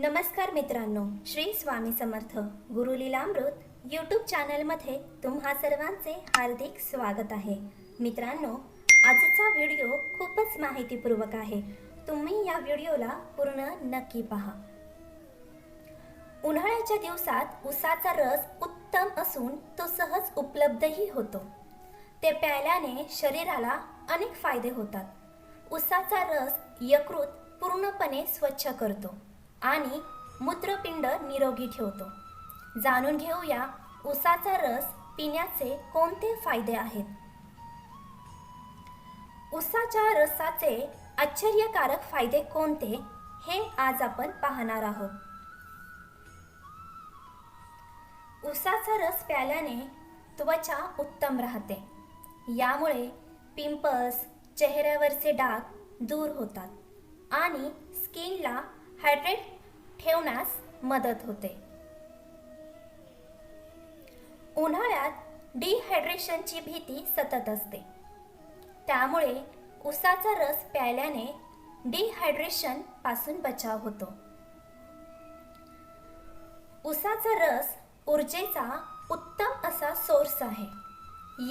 नमस्कार मित्रांनो श्री स्वामी समर्थ गुरुलीलामृत यूट्यूब चॅनलमध्ये तुम्हा सर्वांचे हार्दिक स्वागत आहे. मित्रांनो आजचा व्हिडिओ खूपच माहितीपूर्वक आहे. तुम्ही या व्हिडिओला पूर्ण नक्की पहा. उन्हाळ्याच्या दिवसात उसाचा रस उत्तम असून तो सहज उपलब्धही होतो. ते प्यायल्याने शरीराला अनेक फायदे होतात. उसाचा रस यकृत पूर्णपणे स्वच्छ करतो. आणि मूत्रपिंड निरोगी ठेवतो. जाणून घेऊया उसाचा रस पिण्याचे कोणते फायदे आहेत? उसाच्या रसाचे आश्चर्यकारक फायदे कोणते हे आज आपण पाहणार आहोत. उसाचा रस प्याल्याने त्वचा उत्तम राहते. यामुळे पिंपल्स चेहऱ्यावरचे डाग दूर होतात आणि स्किनला हायड्रेट ठेवण्यास मदत होते. उन्हाळ्यात डिहायड्रेशनची भीती सतत असते. त्यामुळे उसाचा रस प्यायल्याने डिहायड्रेशनपासून बचाव होतो. उसाचा रस ऊर्जेचा उत्तम असा सोर्स आहे.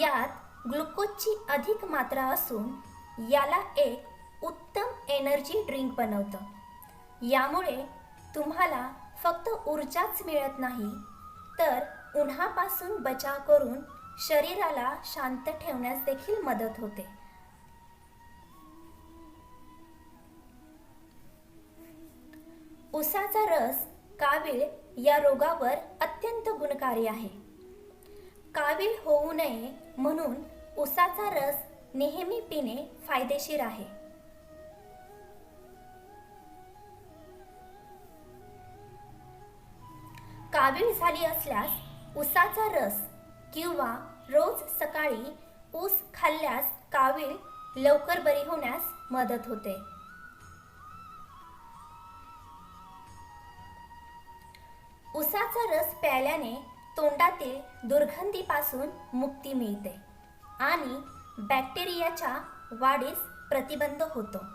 यात ग्लुकोजची अधिक मात्रा असून याला एक उत्तम एनर्जी ड्रिंक बनवतं. यामुळे तुम्हाला फक्त ऊर्जाच मिळत नाही तर उन्हापासून बचाव करून शरीराला शांत ठेवण्यास देखील मदत होते. उसाचा रस कावीळ या रोगावर अत्यंत गुणकारी आहे. कावीळ होऊ नये म्हणून उसाचा रस नेहमी पिणे फायदेशीर आहे. कावीळ झाली असल्यास उसाचा रस किंवा रोज सकाळी ऊस खाल्ल्यास कावीळ लवकर बरी होण्यास मदत होते. उसाचा रस प्यायल्याने तोंडातील दुर्गंधीपासून मुक्ती मिळते आणि बॅक्टेरियाच्या वाढीस प्रतिबंध होतो.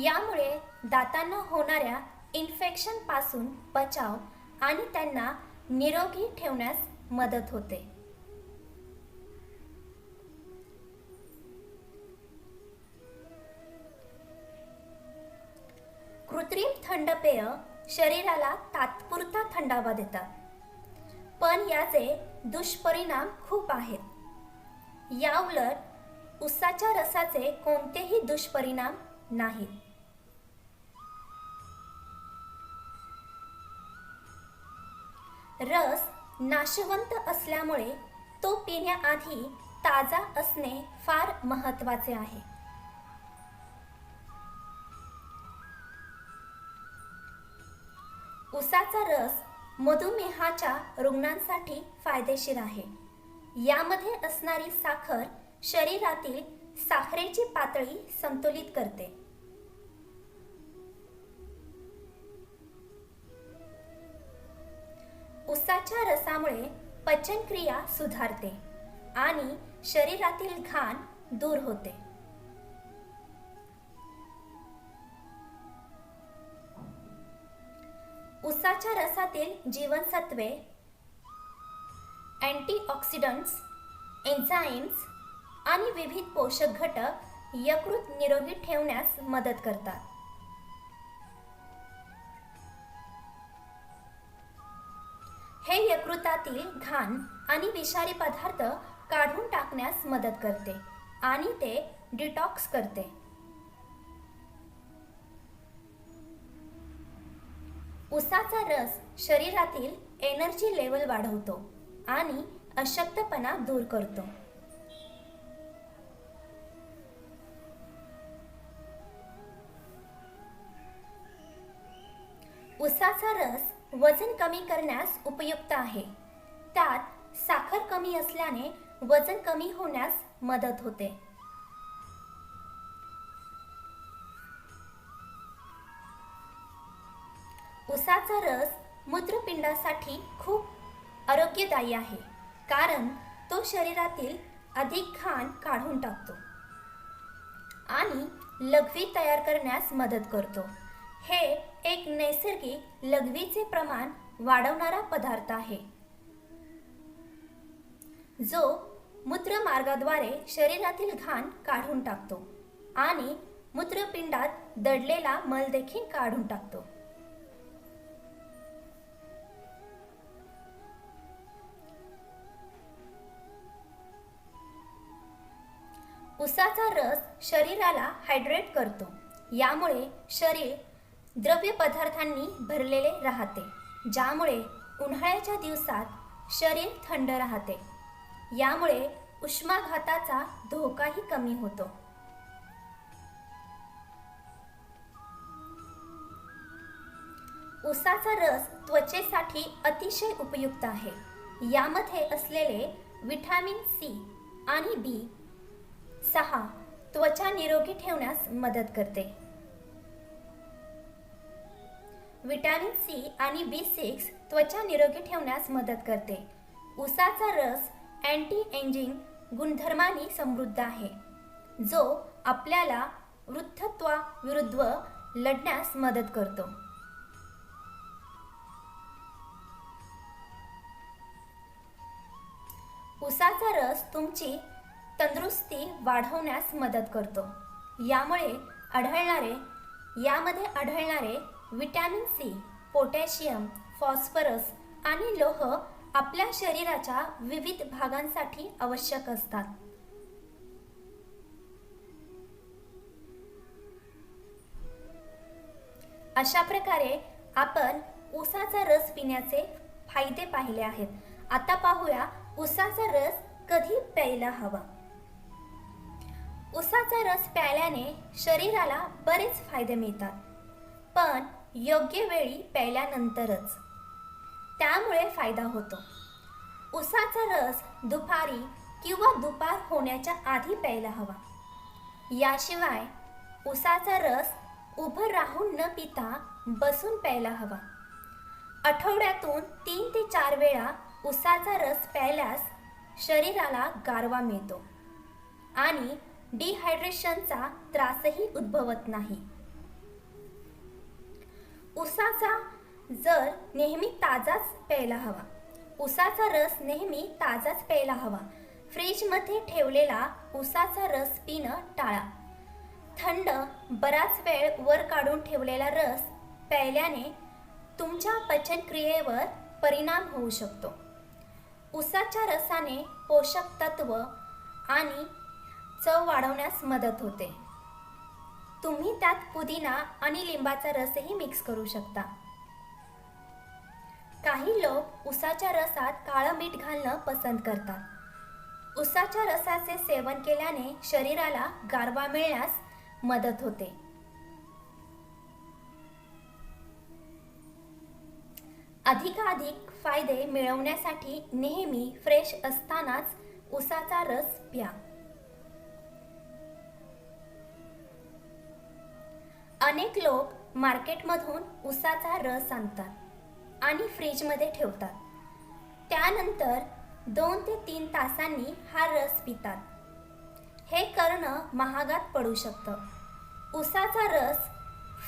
यामुळे दातांना होणाऱ्या इन्फेक्शनपासून बचाव आणि त्यांना निरोगी ठेवण्यास मदत होते. कृत्रिम थंड पेय शरीराला तात्पुरता थंडावा देतात. पण याचे दुष्परिणाम खूप आहेत. याउलट उसाच्या रसाचे कोणतेही दुष्परिणाम नाहीत. रस नाशवंत असल्यामुळे तो पिण्याआधी ताजा असणे फार महत्त्वाचे आहे. उसाचा रस मधुमेहाच्या रुग्णांसाठी फायदेशीर आहे. यामध्ये असणारी साखर शरीरातील साखरेची पातळी संतुलित करते. उसाच्या रसामुळे पचनक्रिया सुधारते आणि शरीरातील घाण दूर होते. उसाच्या रसातील जीवनसत्वे अँटीऑक्सिडंट्स एन्झाईम्स आणि विविध पोषक घटक यकृत निरोगी ठेवण्यास मदत करतात. यकृतातील घाण आणि विषारी पदार्थ काढून टाकण्यास मदत करते आणि ते डिटॉक्स करते. उसाचा रस शरीरातील एनर्जी लेवल वाढवतो आणि अशक्तपणा दूर करतो. उसाचा रस वजन कमी करण्यास उपयुक्त आहे. त्यात साखर कमी असल्याने वजन कमी होण्यास मदत होते. उसाचा रस मूत्रपिंडासाठी खूप आरोग्यदायी आहे कारण तो शरीरातील अधिक घाण काढून टाकतो आणि लघवी तयार करण्यास मदत करतो. हे एक नैसर्गिक लघवीचे प्रमाण वाढवणारा पदार्थ आहे. जो मूत्रमार्गाद्वारे शरीरातील घाण काढून टाकतो आणि मूत्रपिंडात दडलेला मल देखील काढून टाकतो. उसाचा रस शरीराला हायड्रेट करतो. यामुळे शरीर द्रव्य पदार्थांनी भरलेले राहते ज्यामुळे उन्हाळ्याच्या दिवसात शरीर थंड राहते. यामुळे उष्माघाताचा धोकाही कमी होतो. उसाचा रस त्वचेसाठी अतिशय उपयुक्त आहे. यामध्ये असलेले विटॅमिन सी आणि बी सहा त्वचा निरोगी ठेवण्यास मदत करते. विटॅमिन सी आणि बी सिक्स त्वचा निरोगी ठेवण्यास मदत करते. उसाचा रस अँटी एंजिंग गुणधर्मांनी समृद्ध आहे जो आपल्याला वृद्धत्वाविरुद्ध लढण्यास मदत करतो. उसाचा रस तुमची तंदुरुस्ती वाढवण्यास मदत करतो. यामुळे आढळणारे यामध्ये आढळणारे विटॅमिन सी पोटॅशियम फॉस्फरस आणि लोह आपल्या शरीराच्या विविध भागांसाठी आवश्यक असतात. अशा प्रकारे आपण उसाचा रस पिण्याचे फायदे पाहिले आहेत. आता पाहूया उसाचा रस कधी प्यायला हवा. उसाचा रस प्यायल्याने शरीराला बरेच फायदे मिळतात. पण योग्य वेळी प्यायल्यानंतरच. त्यामुळे फायदा होतो. उसाचा रस दुपारी किंवा दुपार होण्याच्या आधी प्यायला हवा. याशिवाय उसाचा रस उभं राहून न पिता बसून प्यायला हवा. आठवड्यातून तीन ते चार वेळा उसाचा रस प्यायल्यास शरीराला गारवा मिळतो आणि डिहायड्रेशनचा त्रासही उद्भवत नाही. उसाचा जर नेहमी ताजाच प्यायला हवा. उसाचा रस नेहमी ताजाच प्यायला हवा. फ्रीजमध्ये ठेवलेला उसाचा रस पिणं टाळा. थंड बराच वेळ वर काढून ठेवलेला रस प्यायल्याने तुमच्या पचनक्रियेवर परिणाम होऊ शकतो. उसाच्या रसाने पोषक तत्व आणि चव वाढवण्यास मदत होते. तुम्ही त्यात पुदिना आणि लिंबाचा रसही मिक्स करू शकता. काही लोक उसाच्या रसात काळं मीठ घालणं पसंत करतात. उसाच्या रसाचे सेवन केल्याने शरीराला गारवा मिळण्यास मदत होते. अधिकाधिक फायदे मिळवण्यासाठी नेहमी फ्रेश असतानाच उसाचा रस प्या. अनेक लोक मार्केटमधून उसाचा रस आणतात. आणि फ्रीजमध्ये ठेवतात. त्यानंतर दोन ते तीन तासांनी हा रस पितात. हे करणं महागात पडू शकतं. उसाचा रस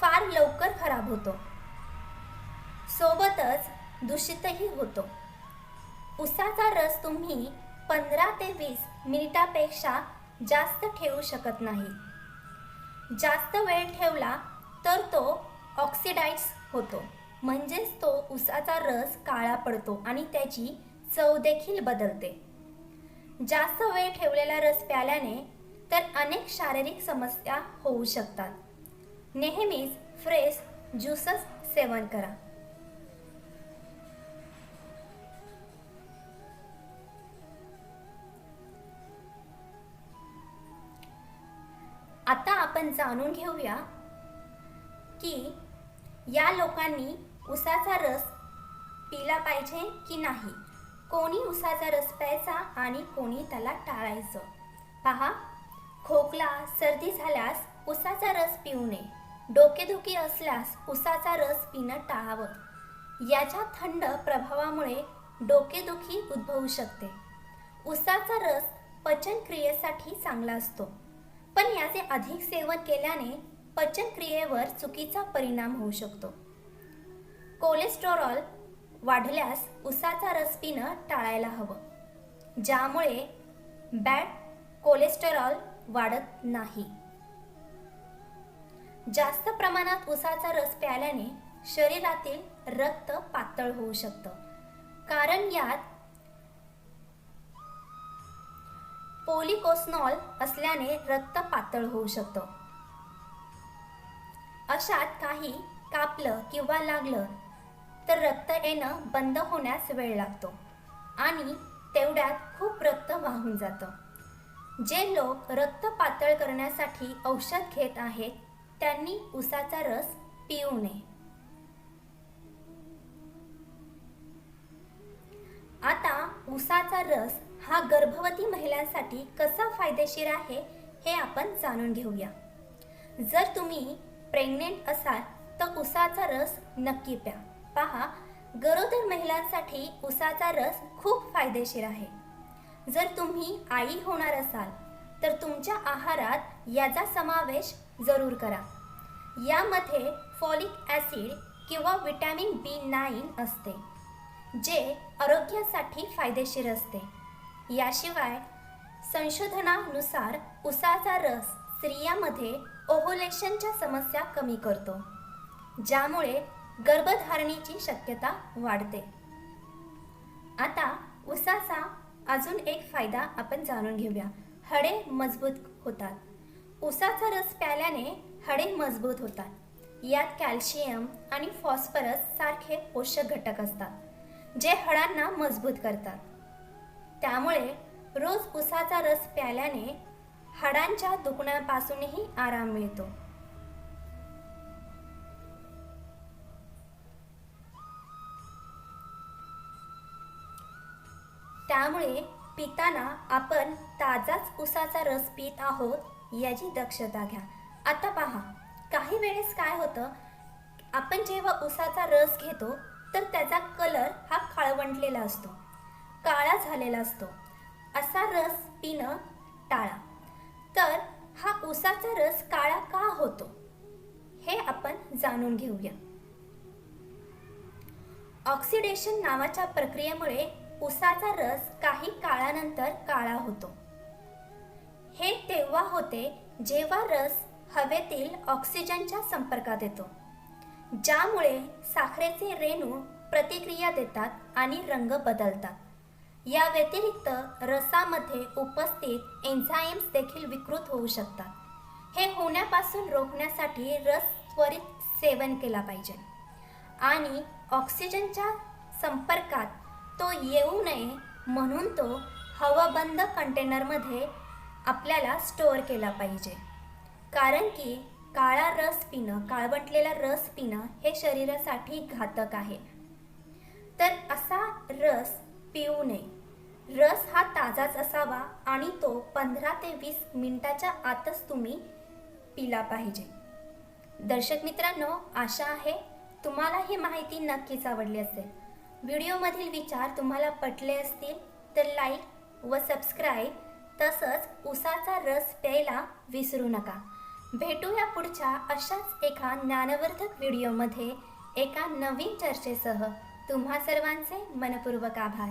फार लवकर खराब होतो. सोबतच दूषितही होतो. उसाचा रस तुम्ही पंधरा ते वीस मिनिटापेक्षा जास्त ठेवू शकत नाही. जास्त वेळ ठेवला तर तो ऑक्सिडाइज होतो. म्हणजेच तो उसाचा रस काळा पडतो आणि त्याची चव देखील बदलते. जास्त वेळ ठेवलेला रस प्याल्याने तर अनेक शारीरिक समस्या होऊ शकतात. नेहमीच फ्रेश ज्यूसच सेवन करा. आता आपण जाणून घेऊया की या लोकांनी उसाचा रस पिला पाहिजे की नाही? कोणी उसाचा रस प्यायचा आणि कोणी त्याला टाळायचं? पहा खोकला सर्दी झाल्यास उसाचा रस पिऊ नये. डोकेदुखी असल्यास उसाचा रस पिणं टाळावं. याच्या थंड प्रभावामुळे डोकेदुखी उद्भवू शकते. उसाचा रस पचनक्रियेसाठी चांगला असतो. पण याचे अधिक सेवन केल्याने पचनक्रियेवर चुकीचा परिणाम होऊ शकतो. कोलेस्टेरॉल वाढल्यास उसाचा रस पिणं टाळायला हवं ज्यामुळे बॅड कोलेस्टेरॉल वाढत नाही. जास्त प्रमाणात उसाचा रस प्यायल्याने शरीरातील रक्त पातळ होऊ शकतं. कारण यात पोलिकोस्नॉल असल्याने रक्त पातळ होऊ शकतं. अशात काही कापलं किंवा लागलं तर रक्त येणं बंद होण्यास वेळ लागतो आणि तेवढ्यात खूप रक्त वाहून जातं. जे लोक रक्त पातळ करण्यासाठी औषध घेत आहेत त्यांनी उसाचा रस पिऊ नये. आता उसाचा रस हा गर्भवती महिलांसाठी कसा फायदेशीर आहे हे आपण जाणून घेऊया. जर तुम्ही प्रेग्नेंट असाल तर उसाचा रस नक्की प्या. पहा गरोदर महिलांसाठी उसाचा रस खूप फायदेशीर आहे. जर तुम्ही आई होणार असाल तर तुमच्या आहारात याचा समावेश जरूर करा. यामध्ये फॉलिक ॲसिड किंवा विटॅमिन बी नाईन असते जे आरोग्यासाठी फायदेशीर असते. याशिवाय संशोधनानुसार उसाचा रस स्त्रियामध्ये ओव्हुलेशनच्या समस्या कमी करतो ज्यामुळे गर्भधारणेची शक्यता वाढते. आता उसाचा अजून एक फायदा आपण जाणून घेऊया. हडे मजबूत होतात. उसाचा रस प्यायल्याने हडे मजबूत होतात. यात कॅल्शियम आणि फॉस्फरस सारखे पोषक घटक असतात जे हडांना मजबूत करतात. त्यामुळे रोज उसाचा रस प्यायल्याने हाडांच्या दुखण्यापासूनही आराम मिळतो. त्यामुळे पिताना आपण ताजाच उसाचा रस पित आहोत याची दक्षता घ्या. आता पहा काही वेळेस काय होतं आपण जेव्हा उसाचा रस घेतो तर त्याचा कलर हा काळवंटलेला असतो काळा झालेला असतो. असा रस पिणं टाळा. तर हा उसाचा रस काळा का होतो? हे आपण जाणून घेऊया. ऑक्सिडेशन नावाच्या प्रक्रियेमुळे उसाचा रस काही काळानंतर काळा होतो. हे तेव्हा होते जेव्हा रस हवेतील ऑक्सिजनच्या संपर्कात येतो ज्यामुळे साखरेचे रेणू प्रतिक्रिया देतात आणि रंग बदलतात. या व्यतिरिक्त रसामध्ये उपस्थित एन्झाईम्स देखील विकृत होऊ शकतात. हे होण्यापासून रोखण्यासाठी रस त्वरित सेवन केला पाहिजे. आणि ऑक्सिजनच्या संपर्कात तो येऊ नये म्हणून तो हवाबंद कंटेनरमध्ये आपल्याला स्टोअर केला पाहिजे. कारण की काळा रस पिणं काळवटलेला रस पिणं हे शरीरासाठी घातक आहे. तर असा रस पिऊ नये. रस हा ताजाच असावा आणि तो पंधरा ते वीस मिनिटाच्या आतच तुम्ही पिला पाहिजे. दर्शक मित्रांनो आशा आहे तुम्हाला ही माहिती नक्कीच आवडली असेल. व्हिडिओमधील विचार तुम्हाला पटले असतील तर लाईक व सबस्क्राईब तसंच उसाचा रस प्यायला विसरू नका. भेटूया पुढच्या अशाच एका ज्ञानवर्धक व्हिडिओमध्ये एका नवीन चर्चेसह. तुम्हा सर्वांचे मनपूर्वक आभार.